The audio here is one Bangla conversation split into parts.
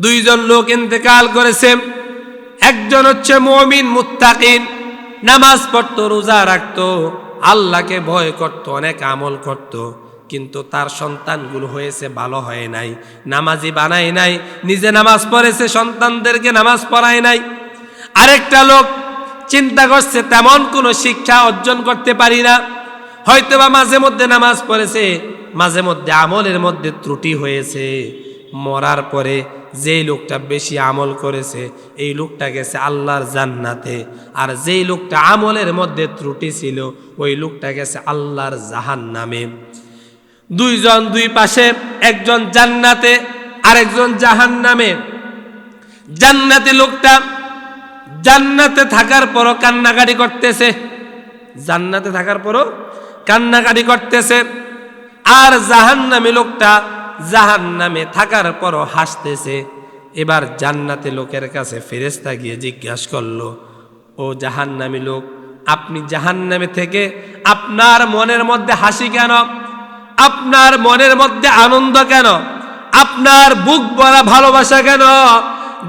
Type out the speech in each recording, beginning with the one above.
দুইজন লোক ইন্তেকাল করেছে। একজন হচ্ছে মমিন, মুত্তাকিন। নামাজ পড়তো, রোজা রাখতো, আল্লাহকে ভয় করত, অনেক আমল করত। কিন্তু তার সন্তানগুলো হয়েছে, ভালো হয় নাই। নামাজি বানায় নাই, নিজে নামাজ পড়েছে, সন্তানদেরকে নামাজ পড়ায় নাই। আরেকটা লোক চিন্তা করছে, তেমন কোনো শিক্ষা অর্জন করতে পারি না। হয়তোবা মাঝে মধ্যে নামাজ পড়েছে, মাঝে মধ্যে আমলের মধ্যে ত্রুটি হয়েছে। মরার পরে যেই লোকটা বেশি আমল করেছে, এই লোকটা গেছে আল্লাহর জান্নাতে। আর যেই লোকটা আমলের মধ্যে ত্রুটি ছিল, ওই লোকটা গেছে আল্লাহর জাহান নামে দুইজন দুই পাশে, একজন জান্নাতে, আরেকজন জাহান নামে জান্নাতে লোকটা জান্নাতে থাকার পরও কান্নাকাটি করতেছে। জান্নাতে থাকার পরও কান্নাকাটি করতেছে। আর জাহান নামে লোকটা জাহান নামে থাকার পরও হাসতেছে। এবার জান্নাতে লোকের কাছে ফেরেস্তা গিয়ে জিজ্ঞাসা করল, ও জাহান নামী লোক, আপনি জাহান নামে থেকে আপনার মনের মধ্যে হাসি কেন? আপনার মনের মধ্যে আনন্দ কেন? আপনার বুক ভরা ভালোবাসা কেন?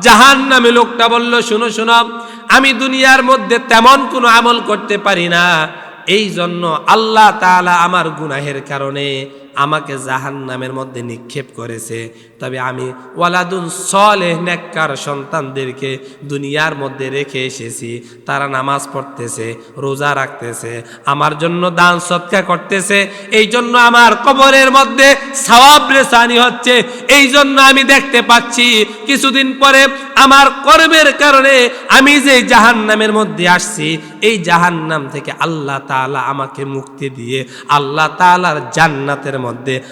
জাহান নামে লোকটা বলল, শুনো শুনো, আমি দুনিয়ার মধ্যে তেমন কোনো আমল করতে পারি না। এই জন্য আল্লাহ তাআলা আমার গুনাহের কারণে আমাকে জাহান নামের মধ্যে নিক্ষেপ করেছে। তবে আমি ওয়ালাদুন সলেহ, নেককার সন্তানদেরকে দুনিয়ার মধ্যে রেখে এসেছি। তারা নামাজ পড়তেছে, রোজা রাখতেছে, আমার জন্য দান, সৎকা করতেছে। এই জন্য আমার কবরের মধ্যে সওয়াব রেসানি হচ্ছে। এই জন্য আমি দেখতে পাচ্ছি, কিছুদিন পরে আমার কর্মের কারণে আমি যে জাহান নামের মধ্যে আসছি, এই জাহান নাম থেকে আল্লাহ তাআলা আমাকে মুক্তি দিয়ে, আল্লাহ তাআলার জান্নাতের মধ্যে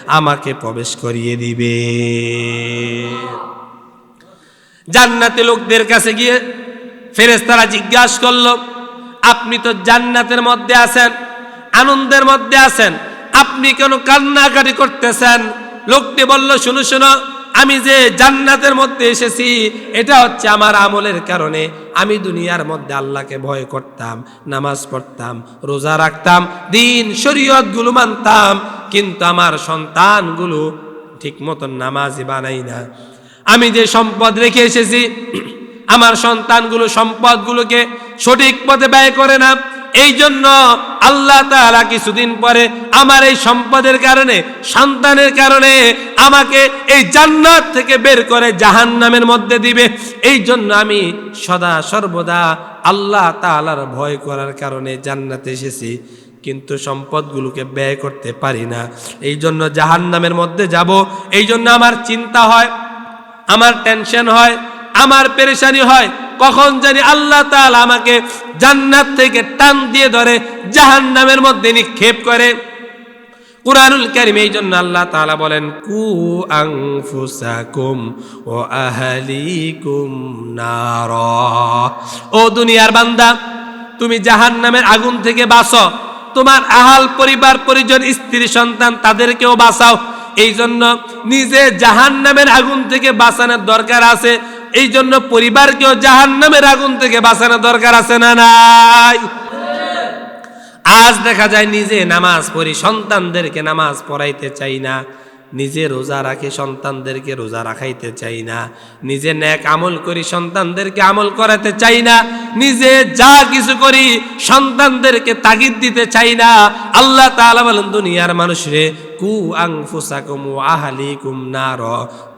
আমাকে প্রবেশ করিয়ে দিবে। জান্নাতে লোকদের কাছে গিয়ে ফেরেশতারা জিজ্ঞাসা করল, আপনি তো জান্নাতের মধ্যে আছেন, আনন্দের মধ্যে আছেন, আপনি কেন কান্নাকাটি করতেছেন? লোকটি বলল, শুনো শুনো, আমি যে জান্নাতের মধ্যে এসেছি, এটা হচ্ছে আমার আমলের কারণে। আমি দুনিয়ার মধ্যে আল্লাহকে ভয় করতাম, নামাজ পড়তাম, রোজা রাখতাম, দিন শরীয়তগুলো মানতাম কিন্তু আমার সন্তানগুলো ঠিক মতন নামাজই বানাই না। আমি যে সম্পদ রেখে এসেছি, আমার সন্তানগুলো সম্পদগুলোকে সঠিক পথে ব্যয় করে না। এই জন্য আল্লাহ তাআলা কিছুদিন পরে আমার এই সম্পদের কারণে, সন্তানের কারণে আমাকে এই জান্নাত থেকে বের করে জাহান্নামের মধ্যে দিবে। এই জন্য আমি সদা সর্বদা আল্লাহ তাআলার ভয় করার কারণে জান্নাতে এসেছি। কিন্তু সম্পদগুলোকে ব্যয় করতে পারি না। এই জন্য জাহান্নামের মধ্যে যাব। এই জন্য আমার চিন্তা হয়, আমার টেনশন হয়, আমার পেরেশানি হয়। কখন জানি আল্লাহ তাআলা আমাকে জান্নাত থেকে টান দিয়ে ধরে জাহান্নামের মধ্যে নিক্ষেপ করে। কুরআনুল কারীম এই জন্য আল্লাহ তাআলা বলেন, কু আনফুসাকুম ও আহলিকুম নার। ও দুনিয়ার বান্দা, তুমি জাহান্নামের আগুন থেকে বাঁচো। তোমার আহাল পরিবার, পরিজন, স্ত্রী, সন্তান, তাদেরকেও বাঁচাও। এই জন্য নিজে জাহান নামের আগুন থেকে বাঁচানোর দরকার আছে। এই জন্য পরিবারকেও জাহান নামের আগুন থেকে বাঁচানোর দরকার আছে না নাই? আজ দেখা যায় নিজে নামাজ পড়ি, সন্তানদেরকে নামাজ পড়াইতে চাই না। নিজে রোজা রাখি, সন্তানদেরকে রোজা রাখাইতে চাই না। নিজে ন্যাক আমল করি, সন্তানদেরকে আমল করাতে চাই না। নিজে যা কিছু করি, সন্তানদেরকে তাগিদ দিতে চাই না। আল্লাহ তাআলা বলেন, দুনিয়ার মানুষ রে, কু ও আহালিকুম নার।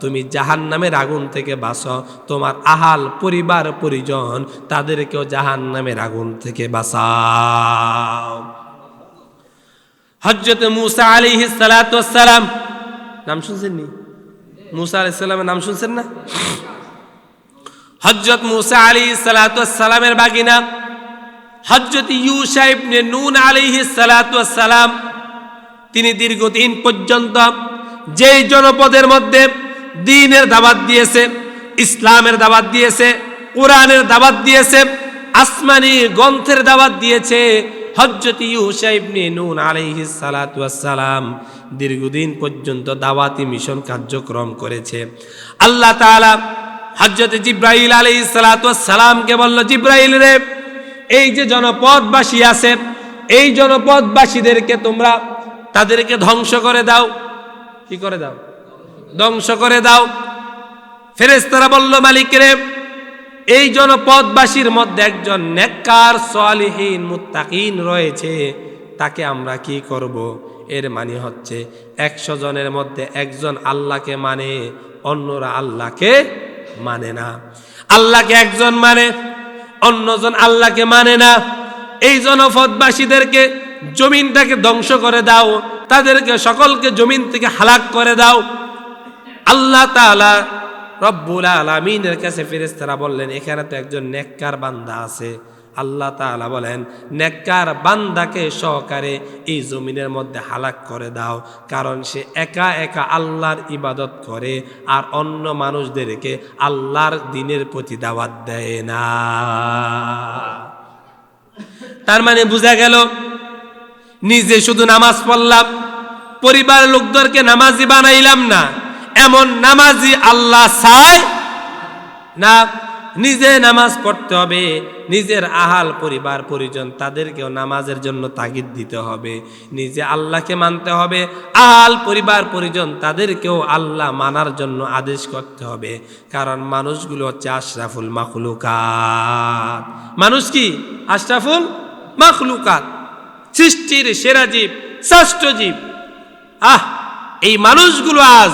তুমি জাহান্নামের আগুন থেকে বাঁচো। তোমার আহাল পরিবার, পরিজন, তাদেরকেও জাহান্নামের আগুন থেকে বাঁচাও। হজরত মুসা সালাতু সালাম নাম শুনছেন নি? মুসা আলাইহিস সালামের নাম শুনছেন না? হজরত মুসা আলাইহিস সালাতু ওয়াস সালামের বাগিনা। হজরত ইউসা ইবনে নুন আলাইহিস সালাতু ওয়াস সালাম, তিনি দীর্ঘদিন পর্যন্ত যেই জনপদের মধ্যে দিনের দাবাত দিয়েছে, ইসলামের দাবাত দিয়েছে, কোরআনের দাবাত দিয়েছে, আসমানি গ্রন্থের দাবাত দিয়েছে হজরত ইউসা ইবনে নুন আলাইহিস সালাতু সালাম দীর্ঘদিন পর্যন্ত দাওয়াতি মিশন কার্যক্রম করেছে। আল্লাহ তাআলা হজরত জিব্রাইল আলাইহিস সালাতু ওয়াস সালামকে বলল, জিব্রাইল রে, এই যে জনপদবাসী আছে, এই জনপদবাসীদেরকে তোমরা তাদেরকে ধ্বংস করে দাও। কি করে দাও? ধ্বংস করে দাও। ফেরেস্তারা বলল মালিকরে এই জনপদবাসীর মধ্যে একজন নেককার, সালিহীন, মুত্তাকিন রয়েছে। তাকে আমরা কি করব? এর মানে হচ্ছে একশো জনের মধ্যে একজন আল্লাহকে মানে অন্যরা আল্লাহকে মানে না। আল্লাহকে একজন মানে অন্যজন আল্লাহকে মানে না। এই জনপদবাসীদেরকে জমিনটাকে ধ্বংস করে দাও। তাদেরকে সকলকে জমিন থেকে হালাক করে দাও। আল্লাহ তাআলা রব্বুল আলামিনের কাছে ফেরেস্তারা বললেন, এখানে তো একজন নেককার বান্দা আছে। আল্লাহ তাআলা বলেন, নেককার বান্দাকে সহকারে এই জমিনের মধ্যে হালাক করে দাও, কারণ সে একা একা আল্লাহর ইবাদত করে আর অন্য মানুষদেরকে আল্লাহর দিনের প্রতি দাওয়াত দেয় না। তার মানে বোঝা গেল, নিজে শুধু নামাজ পড়লাম পরিবার লোকদেরকে নামাজি বানাইলাম না। এমন নামাজি আল্লাহ চায় না, নিজে নামাজ পড়তে হবে, নিজের আহাল পরিবার পরিজন তাদেরকেও নামাজের জন্য তাগিদ দিতে হবে, নিজে আল্লাহকে মানতে হবে, আহাল পরিবার পরিজন তাদেরকেও আল্লাহ মানার জন্য আদেশ করতে হবে, কারণ মানুষগুলো হচ্ছে আশরাফুল মাখলুকাত। মানুষ কি? আশরাফুল মাখলুকাত। সৃষ্টির সেরা জীব, শ্রেষ্ঠ জীব। আহ, এই মানুষগুলো আজ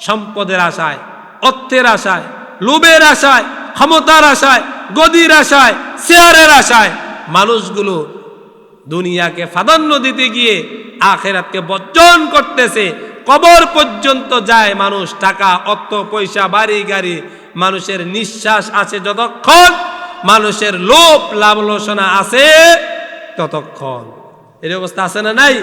সম্পদের আশায়, অর্থের আশায়, লোভের আশায়, ক্ষমতার আশায়, গদির আশায়, শেয়ারের আশায় মানুষগুলো দুনিয়াকে প্রাধান্য দিতে গিয়ে আখেরাতকে বর্জন করতেছে। কবর পর্যন্ত যায় মানুষ, টাকা, অর্থ, পয়সা, বাড়ি, গাড়ি, মানুষের নিঃশ্বাস আছে যতক্ষণ মানুষের লোভ লাভলোচনা আছে। ততক্ষণ। এর অবস্থা আছে না নাই?